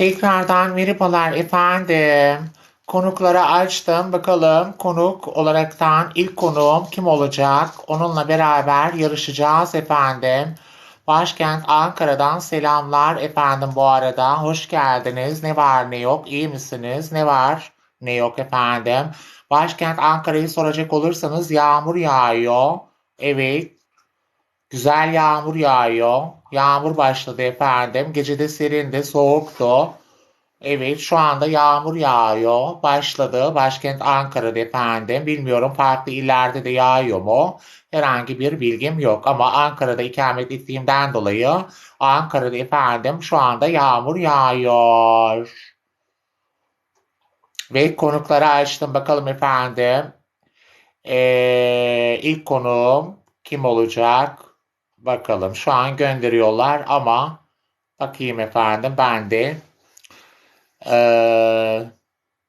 Tekrardan merhabalar efendim. Konukları açtım. Bakalım konuk olaraktan ilk konuğum kim olacak? Onunla beraber yarışacağız efendim. Başkent Ankara'dan selamlar efendim bu arada. Hoş geldiniz. Ne var ne yok? İyi misiniz? Ne var ne yok efendim? Başkent Ankara'yı soracak olursanız yağmur yağıyor. Evet. Güzel yağmur yağıyor. Yağmur başladı efendim. Gecede serindi, soğuktu. Evet, şu anda yağmur yağıyor. Başladı. Başkent Ankara'da efendim. Bilmiyorum farklı illerde de yağıyor mu? Herhangi bir bilgim yok. Ama Ankara'da ikamet ettiğimden dolayı Ankara'da efendim şu anda yağmur yağıyor. Ve konukları açtım. Bakalım efendim. Ee, ilk konuğum kim olacak? Bakalım. Şu an gönderiyorlar ama bakayım efendim ben de ee,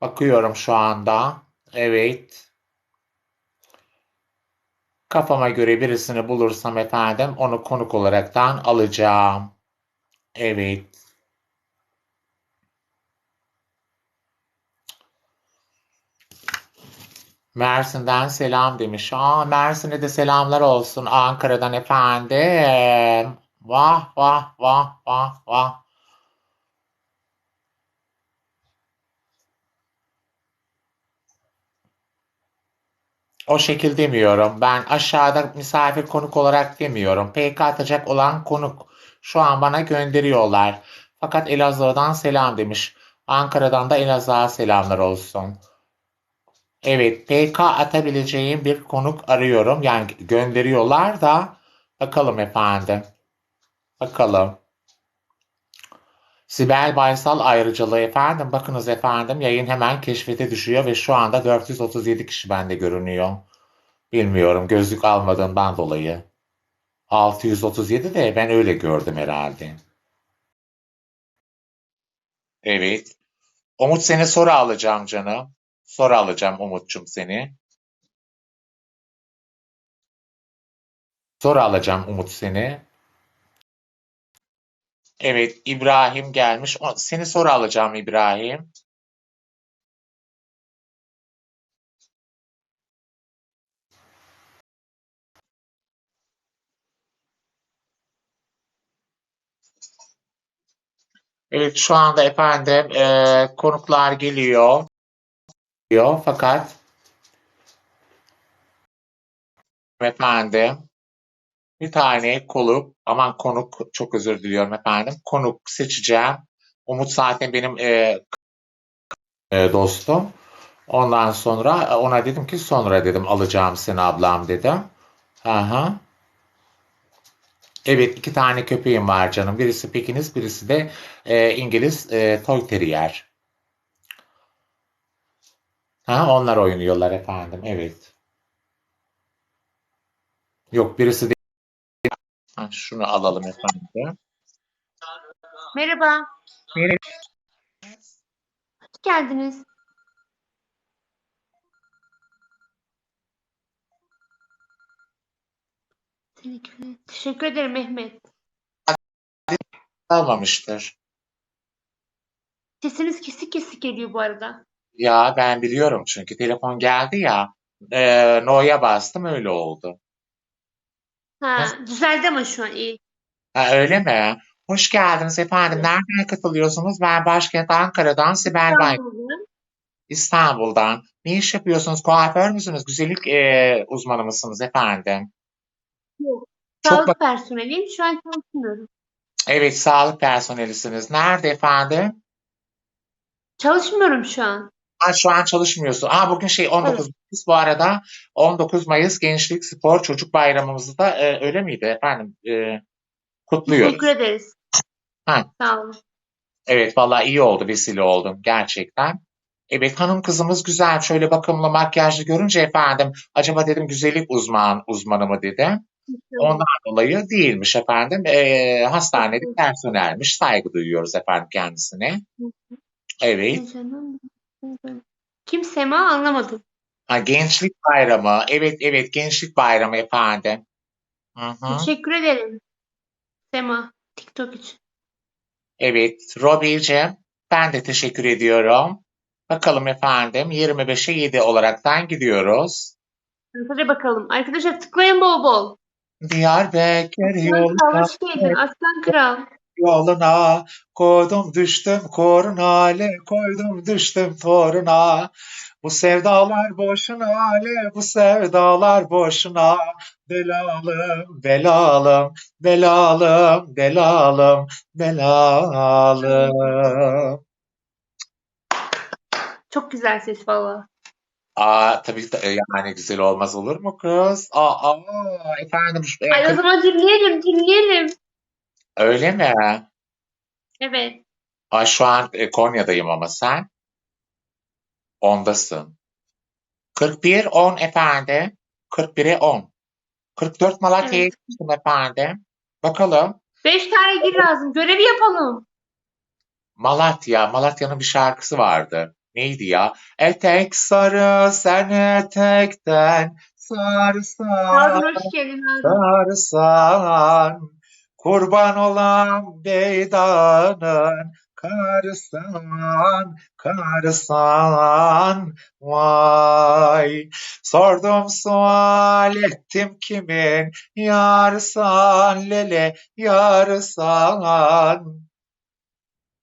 bakıyorum şu anda. Evet. Kafama göre birisini bulursam efendim onu konuk olaraktan alacağım. Evet. Mersin'den selam demiş. Aa, Mersin'e de selamlar olsun Ankara'dan efendim. Vah vah vah vah vah. O şekil demiyorum. Ben aşağıda misafir konuk olarak demiyorum. PK atacak olan konuk şu an bana gönderiyorlar. Fakat Elazığ'dan selam demiş. Ankara'dan da Elazığ'a selamlar olsun. Evet, PK atabileceğim bir konuk arıyorum. Yani gönderiyorlar da bakalım efendim. Bakalım. Sibel Baysal ayrıcalığı efendim. Bakınız efendim yayın hemen keşfete düşüyor ve şu anda 437 kişi bende görünüyor. Bilmiyorum gözlük almadığımdan dolayı. 637 de ben öyle gördüm herhalde. Evet. Umut seni soru alacağım canım. Soru alacağım Umut'cum seni. Soru alacağım Umut seni. Evet, İbrahim gelmiş. Seni soru alacağım İbrahim. Evet, şu anda efendim e, konuklar geliyor. Fakat efendim bir tane konuk, aman konuk çok özür diliyorum efendim. Konuk seçeceğim. Umut zaten benim e, e, dostum. Ondan sonra e, ona dedim ki sonra dedim alacağım seni ablam dedim. Aha. Evet iki tane köpeğim var canım. Birisi Pekiniz, birisi de e, İngiliz e, Toy Terrier. Ha, onlar oynuyorlar efendim. Evet. Yok birisi de Ha, şunu alalım efendim. Merhaba, Merhaba. hoş geldiniz. Teşekkür, teşekkür ederim Mehmet. Almamıştır. Sesiniz kesik kesik geliyor bu arada. Ya ben biliyorum çünkü telefon geldi ya. E, no'ya bastım öyle oldu. Ha, Nasıl? düzeldi ama şu an iyi. Ha, öyle mi? Hoş geldiniz efendim. Nereden katılıyorsunuz? Ben başkent Ankara'dan Sibel Bay. İstanbul'da. İstanbul'dan. Ne iş yapıyorsunuz? Kuaför müsünüz? Güzellik e, uzmanı mısınız efendim? Yok. Çok Sağlık personeliyim. Şu an çalışmıyorum. evet sağlık personelisiniz. Nerede efendim? Çalışmıyorum şu an. Ha, şu an çalışmıyorsun. Aa, bugün şey 19 Evet. Mayıs bu arada 19 Mayıs Gençlik Spor Çocuk Bayramımızı da e, öyle miydi efendim? E, kutluyoruz. Teşekkür ederiz. Ha, Sağ olun. evet vallahi iyi oldu vesile oldum gerçekten. Evet hanım kızımız güzel şöyle bakımlı makyajlı görünce efendim acaba dedim güzellik uzman uzmanı mı dedim. Ondan dolayı değilmiş efendim. E, hastanede personelmiş. Saygı duyuyoruz efendim kendisine. Evet. Kim Sema anlamadım. Ha, Gençlik Bayramı. Evet evet Gençlik Bayramı efendim. Hı hı. Teşekkür ederim. Sema TikTok için. Evet Robi'ciğim Ben de teşekkür ediyorum. Bakalım efendim 25'e 7 olaraktan gidiyoruz. Hadi bakalım. Arkadaşlar tıklayın bol bol. Diyarbakır Aslan Kral yoluna, hoş geldin. Aslan Kral. Yoluna koydum düştüm kornale koydum düştüm toruna. Bu sevdalar boşuna ale bu sevdalar boşuna. Belalım belalım belalım belalım belalım. Çok güzel ses valla. Aa tabii ki de- yani güzel olmaz olur mu kız? Aa, aa efendim Ay o zaman dinleyelim dinleyelim. Öyle mi? Evet. Ay şu an e, Konya'dayım ama sen ondasın. 41 10 efendim. 41'e 10. 44 Malatya'ya Evet. gittim efendim. Bakalım. Beş tane gir lazım. Görevi yapalım. Malatya. Malatya'nın bir şarkısı vardı. Neydi ya? Etek sarı sen etekten sarsan. Harun hoş geldin Harun. Kurban olan beydanın karsan, karsan, vay. Sordum sual ettim kimin, yarsan lele, yarsan.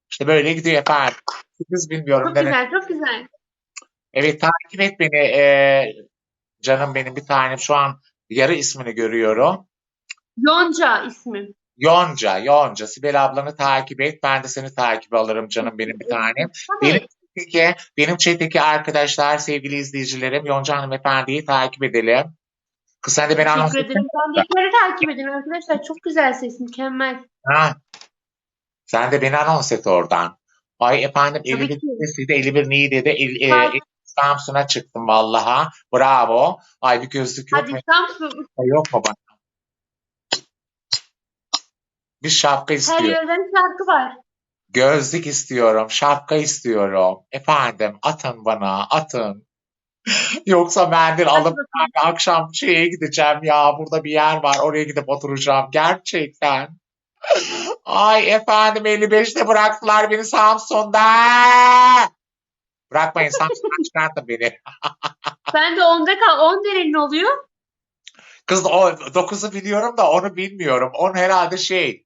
İşte böyle gidiyor efendim. Siz bilmiyorum. Çok güzel çok güzel. Evet takip et beni eee, canım benim bir tanem. Şu an yarı ismini görüyorum. Yonca ismim. Yonca, Yonca. Sibel ablanı takip et. Ben de seni takip alırım canım benim bir tanem. Benim chat'teki, benim chat'teki arkadaşlar, sevgili izleyicilerim, Yonca hanımefendiyi takip edelim. Kız sen de beni anons Teşekkür ederim. Bendekileri takip edin arkadaşlar. Çok güzel ses. Mükemmel. Ha. Sen de beni anons et oradan. Ay efendim Tabii 51 ki. sesiydi, 51 neyi dedi? El, e. Samsun'a çıktım vallaha. Bravo. Ay bir gözlük yok mu? Hadi Samsun. Yok mu bana? Bir şapka Her istiyorum. yerden şarkı var. Gözlük istiyorum, şapka istiyorum. Efendim atın bana, atın. Yoksa mendil alıp ben şeye gideceğim ya. Burada bir yer var, oraya gidip oturacağım. Gerçekten. Ay efendim 55'te bıraktılar beni Samsun'da. Bırakmayın Samsun'dan çıkartın beni. Ben de onda kal. 10 derenin oluyor. Kız o 9'u biliyorum da onu bilmiyorum. Onun herhalde şey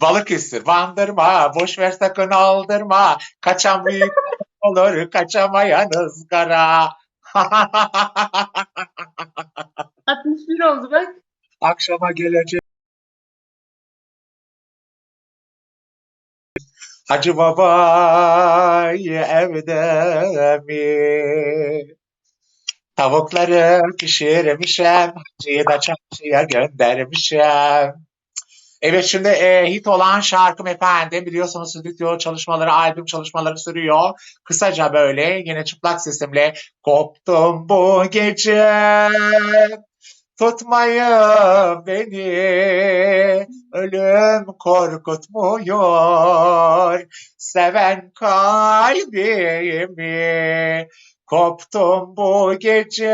Balıkesir, bandırma, boş ver sakın aldırma. Kaçan büyük olur, kaçamayan ızgara. 61 oldu bak. Akşama gelecek. Hacı baba evde mi? Tavukları pişirmişim, hacıyı da çarşıya göndermişim. Evet şimdi e, hit olan şarkım efendim biliyorsunuz stüdyo çalışmaları, albüm çalışmaları sürüyor. Kısaca böyle yine çıplak sesimle koptum bu gece. Tutmayın beni, ölüm korkutmuyor. Seven kalbimi, koptum bu gece.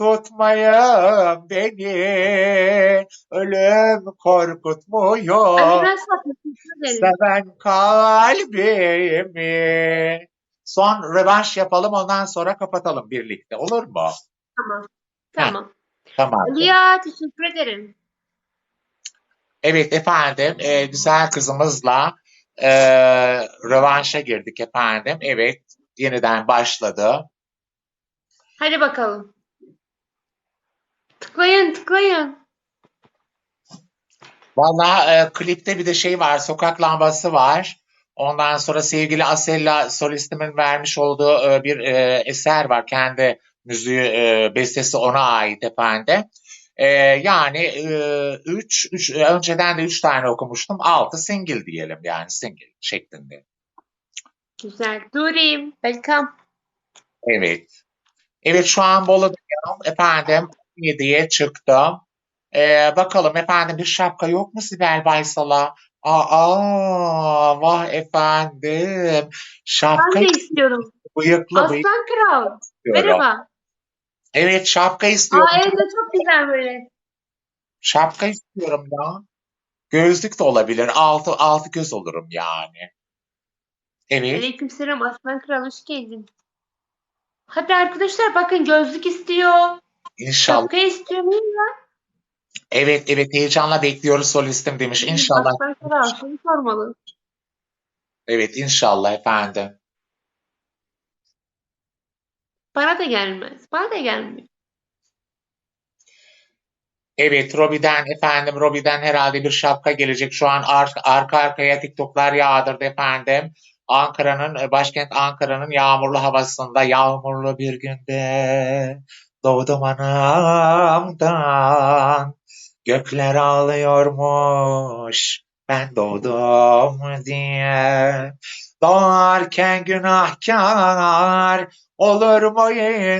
Tutmayın beni, ölüm korkutmuyor. Seven kalbimi. Son rövanş yapalım ondan sonra kapatalım birlikte olur mu? Tamam. Tamam. Tamam. Aliya teşekkür ederim. Evet efendim e, güzel kızımızla e, rövanşa girdik efendim. Evet yeniden başladı. Hadi bakalım. Tıklayın tıklayın. Valla e, klipte bir de şey var sokak lambası var. Ondan sonra sevgili Asella solistimin vermiş olduğu e, bir e, eser var. Kendi müziği e, bestesi ona ait efendim. E, yani e, üç, üç, önceden de üç tane okumuştum. Altı single diyelim yani single şeklinde. Güzel. Durim. Welcome. Evet. Evet şu an Bolu'dayım. Efendim 7'ye çıktım. Ee, bakalım efendim bir şapka yok mu Sibel Baysal'a? Aa, vah efendim. Şapka Ben de istiyorum. bıyıklı bıyık Aslan Kral. istiyorum. Merhaba. Evet şapka istiyorum. Aa evet çok güzel böyle. Şapka istiyorum ya. Gözlük de olabilir. Altı, altı göz olurum yani. Evet. Aleykümselam Aslan Kral hoş geldin. Hadi arkadaşlar bakın gözlük istiyor. İnşallah. Şapka istiyor. Ne ya? Evet evet heyecanla bekliyoruz solistim demiş. İnşallah. Kral seni sormalı. Evet inşallah efendim. Bana da gelmez. Bana da gelmiyor. Evet Robi'den efendim Robi'den herhalde bir şapka gelecek. Şu an ar- arka arkaya TikTok'lar yağdırdı efendim. Ankara'nın başkent Ankara'nın yağmurlu havasında yağmurlu bir günde doğdum anamdan. Gökler ağlıyormuş ben doğdum diye. Doğarken günahkar olur mu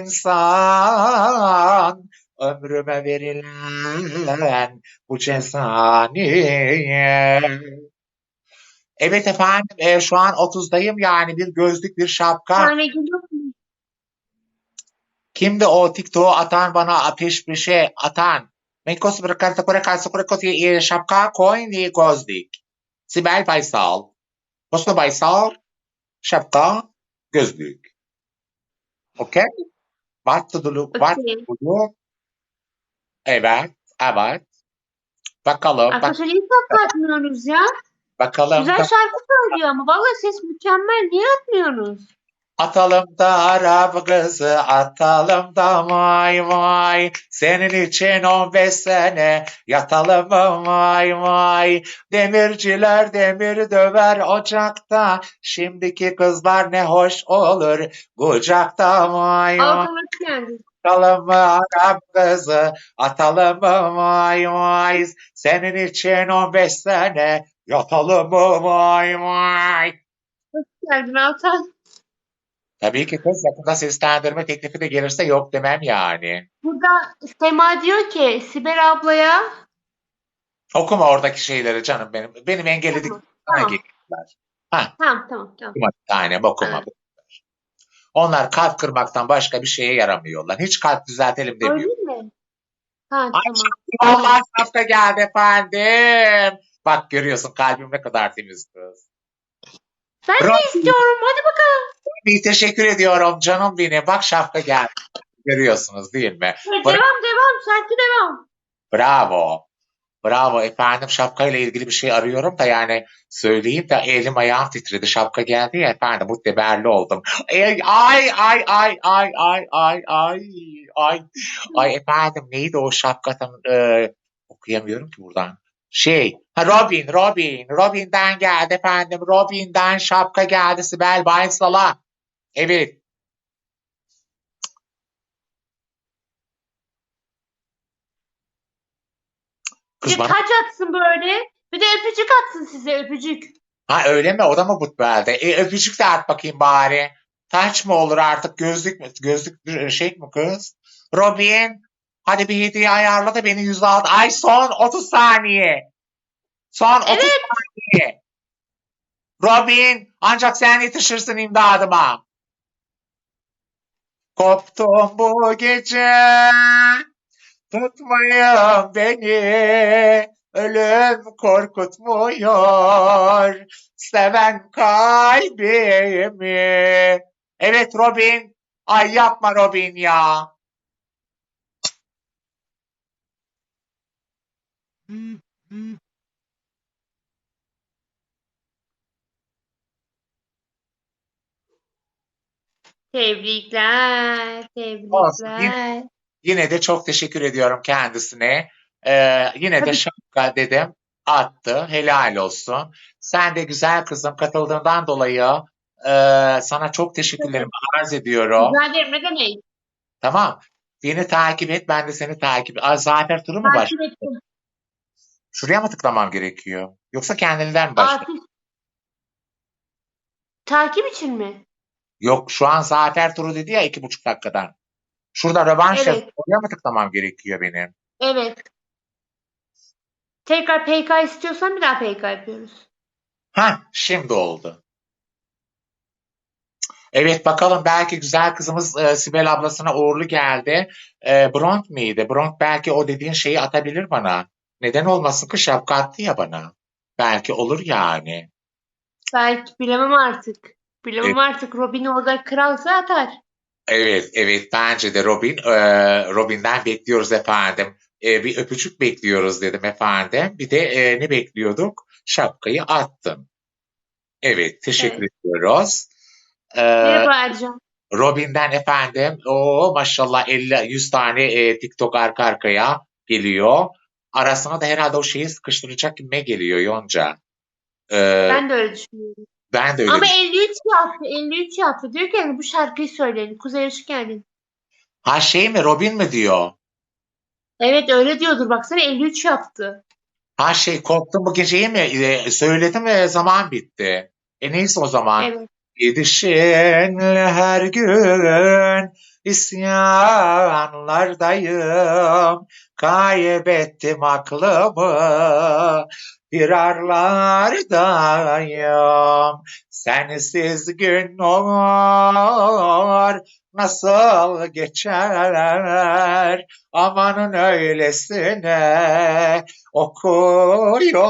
insan? Ömrüme verilen bu ceza? Evet efendim e, şu an 30'dayım yani bir gözlük bir şapka. mu? Kimdi o TikTok'u atan bana ateş bir şey atan? Menkos bırakarsa kore kalsa kore kosi e, şapka e, gözlük. Sibel Baysal. Mustafa Baysal şapka gözlük. Okay? What to do? What Okey. to do? Evet, evet. Bakalım, bak, Arkadaşlar şapka atmıyorsunuz ya? bakalım. Güzel şarkı söylüyor ama vallahi ses mükemmel. Niye atmıyorsunuz? Atalım da Arap kızı, atalım da vay vay. Senin için 15 sene yatalım mı vay vay. Demirciler demir döver ocakta. Şimdiki kızlar ne hoş olur kucakta hoş geldin. Atalım mı Arap kızı, atalım mı vay vay. Senin için 15 sene yatalım mı vay vay. Hoş geldin Altan. Tabii ki kız yakında seslendirme teklifi de gelirse yok demem yani. Burada Sema diyor ki Sibel ablaya Okuma oradaki şeyleri canım benim. Benim engelledik Tamam. Ha, tamam tamam tamam. tane okuma. Evet. Onlar kalp kırmaktan başka bir şeye yaramıyorlar. Hiç kalp düzeltelim Öyle demiyor. mi? Ha Ay, tamam. Allah hafta geldi efendim. Bak görüyorsun kalbim ne kadar temiz kız. Ben de Bırak- istiyorum. Hadi bakalım. Bir teşekkür ediyorum canım benim. Bak şapka geldi. Görüyorsunuz değil mi? Evet, Bırak- devam devam. Şarkı devam. Bravo. Bravo efendim şapkayla ilgili bir şey arıyorum da yani söyleyeyim de elim ayağım titredi. Şapka geldi ya efendim mutteberli oldum. Ay ay ay ay ay ay ay ay ay ay efendim neydi o şapkadan e, okuyamıyorum ki buradan. Şey ha Robin Robin Robin'den geldi efendim Robin'den şapka geldi Sibel Baysal'a. Evet Bir kız bana taç atsın böyle. Bir de öpücük atsın size öpücük. Ha öyle mi? O da mı Butbel'de? E, öpücük de at bakayım bari. Taç mı olur artık? Gözlük mü? Gözlük şey mi kız? Robin, hadi bir hediye ayarla da beni 106. Ay son 30 saniye. Son 30 Evet. saniye. Robin, ancak sen yetişirsin imdadıma. Koptum bu gece. Tutmayın beni. Ölüm korkutmuyor. Seven kalbimi. Evet Robin. Ay yapma Robin ya. Tebrikler. Olsun, Tebrikler. Yine de çok teşekkür ediyorum kendisine. Ee, yine de Tabii. şapka dedim. Attı. Helal olsun. Sen de güzel kızım katıldığından dolayı e, sana çok teşekkürlerimi arz ediyorum. Rica ederim. Ne demek? Tamam. Beni takip et. Ben de seni takip Aa, Zafer turu mu baş? Takip ettim. Şuraya mı tıklamam gerekiyor? Yoksa kendiliğinden mi başlıyor? Akif. Takip için mi? Yok şu an Zafer turu dedi ya iki buçuk dakikadan. Şurada rövanş Evet. Oraya mı tıklamam gerekiyor benim? Evet. Tekrar PK istiyorsan bir daha PK yapıyoruz. Ha, şimdi oldu. Evet bakalım belki güzel kızımız e, Sibel ablasına uğurlu geldi. E, Bront miydi? Bront belki o dediğin şeyi atabilir bana. Neden olmasın ki attı ya bana. Belki olur yani. Belki bilemem artık. Bilemem Evet. artık. Robin orada kralsa atar. Evet, evet bence de Robin, e, Robin'den bekliyoruz efendim. E, bir öpücük bekliyoruz dedim efendim. Bir de e, ne bekliyorduk? Şapkayı attım. Evet, teşekkür Evet. ediyoruz. E, Merhaba Ercan. Robin'den efendim, o maşallah 50-100 tane e, TikTok arka arkaya geliyor. Arasına da herhalde o şeyi sıkıştıracak gibime geliyor Yonca. E, Ben de öyle düşünüyorum. ben de öyle Ama düşünüyorum. 53 yaptı. 53 yaptı. Diyor ki yani bu şarkıyı söyleyin. Kuzey Işıkendin. Ha şey mi, Robin mi diyor? Evet öyle diyordur. Baksana 53 yaptı. Ha şey korktum bu geceyi mi? E, söyledim ve zaman bitti. E neyse o zaman. Evet. Gidişinle her gün isyanlardayım. Kaybettim aklımı. Firarlardayım. Sensiz gün olur. Nasıl geçer? Amanın öylesine okuyorum.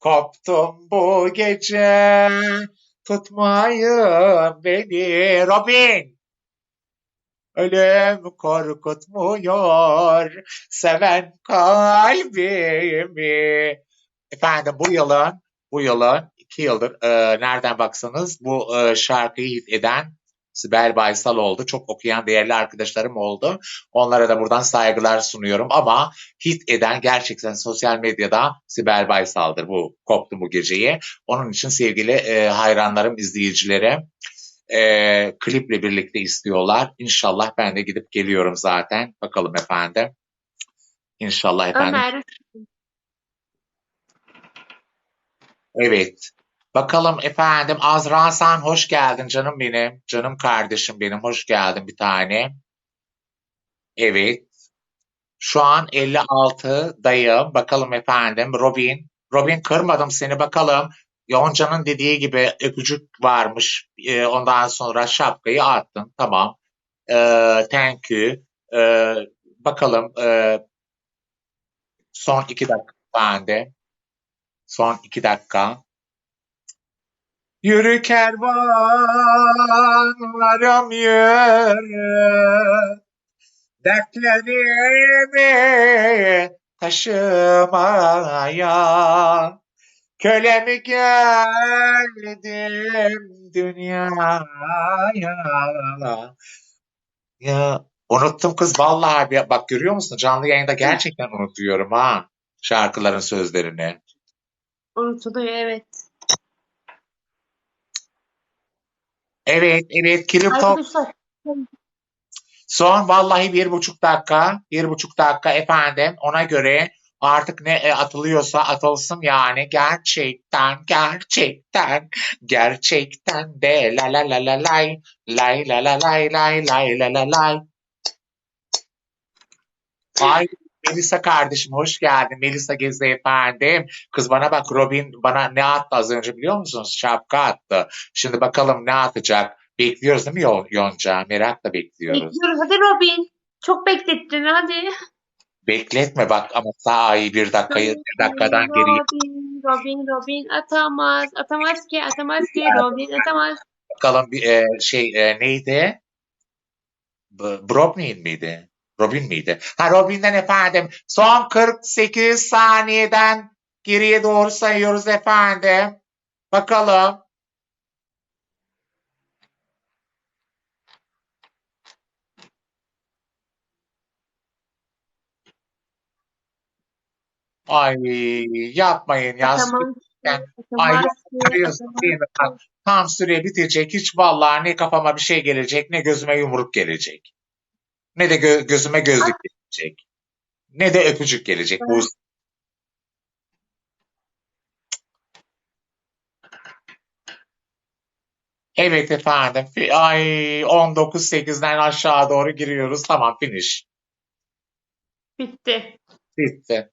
Koptum bu gece. Tutmayın beni Robin. Ölüm korkutmuyor seven kalbimi. Efendim bu yılın bu yılın iki yıldır e, nereden baksanız bu e, şarkıyı hit eden Sibel Baysal oldu. Çok okuyan değerli arkadaşlarım oldu. Onlara da buradan saygılar sunuyorum ama hit eden gerçekten sosyal medyada Sibel Baysal'dır bu koptu bu geceyi. Onun için sevgili e, hayranlarım, izleyicilerim e, kliple birlikte istiyorlar. İnşallah ben de gidip geliyorum zaten. Bakalım efendim. İnşallah efendim. Ömer. Evet. Bakalım efendim Azra sen hoş geldin canım benim. Canım kardeşim benim hoş geldin bir tane. Evet. Şu an 56'dayım. Bakalım efendim Robin. Robin kırmadım seni bakalım. Yonca'nın dediği gibi öpücük varmış. Ee, ondan sonra şapkayı attın. Tamam. Ee, thank you. Ee, bakalım ee, son iki dakika bende. Son iki dakika. Yürü kervanlarım yürü. Dertlerimi taşımaya köle mi geldim dünyaya ya unuttum kız vallahi bir- bak görüyor musun canlı yayında gerçekten unutuyorum ha şarkıların sözlerini. Unutuluyor evet. Evet evet kripto Arkadaşlar Son vallahi bir buçuk dakika, bir buçuk dakika efendim. Ona göre artık ne e, atılıyorsa atılsın yani. Gerçekten, gerçekten, gerçekten de la la la la lay, lay la la lay lay lay la la lay. Ay Melisa kardeşim hoş geldin. Melisa Gezi efendim. Kız bana bak Robin bana ne attı az önce biliyor musunuz? Şapka attı. Şimdi bakalım ne atacak. Bekliyoruz değil mi Yon- Yonca? Merakla bekliyoruz. bekliyoruz. Hadi Robin. Çok beklettin hadi. Bekletme bak ama sahi bir dakikayı bir dakikadan geriye Robin, Robin, Robin atamaz. Atamaz ki, atamaz ki. Robin atamaz. bakalım bir e, şey e, neydi? Brobnin miydi? Robin miydi? Ha Robin'den efendim son 48 saniyeden geriye doğru sayıyoruz efendim. Bakalım. Ay yapmayın ya. Atamaz. Yani, Ay mi? ki. Bak, tam süre bitecek. Hiç vallahi ne kafama bir şey gelecek ne gözüme yumruk gelecek. Ne de gö- gözüme gözlük gelecek. Ne de öpücük gelecek. Bu Evet efendim. Ay 19.8'den aşağı doğru giriyoruz. Tamam finish. Bitti. Bitti.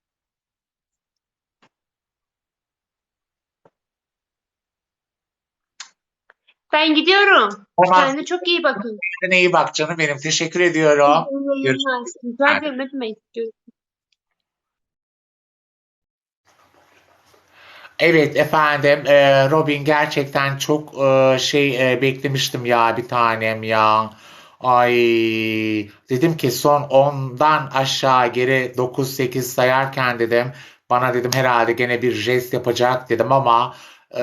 Ben gidiyorum. Tamam. Kendine çok iyi bakın. Kendine iyi bak canım benim. Teşekkür ediyorum. Görüşürüz. Rica ederim. Ne demek Evet efendim e, Robin gerçekten çok e, şey e, beklemiştim ya bir tanem ya. Ay dedim ki son 10'dan aşağı geri 9-8 sayarken dedim bana dedim herhalde gene bir jest yapacak dedim ama e,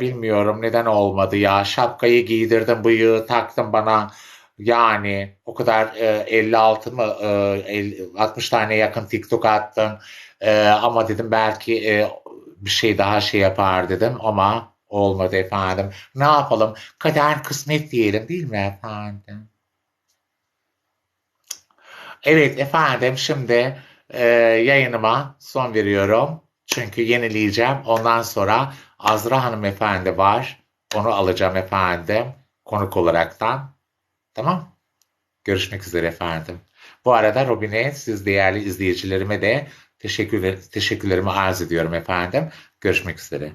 bilmiyorum neden olmadı ya. Şapkayı giydirdim bıyığı taktım bana yani o kadar e, 56 mı e, 50 60 tane yakın TikTok attım. E, ama dedim belki e, bir şey daha şey yapar dedim ama olmadı efendim. Ne yapalım? Kader kısmet diyelim değil mi efendim? Evet efendim şimdi e, yayınıma son veriyorum. Çünkü yenileyeceğim. Ondan sonra Azra hanımefendi var. Onu alacağım efendim. Konuk olaraktan. Tamam. Görüşmek üzere efendim. Bu arada Robin'e siz değerli izleyicilerime de teşekkür, teşekkürlerimi arz ediyorum efendim. Görüşmek üzere.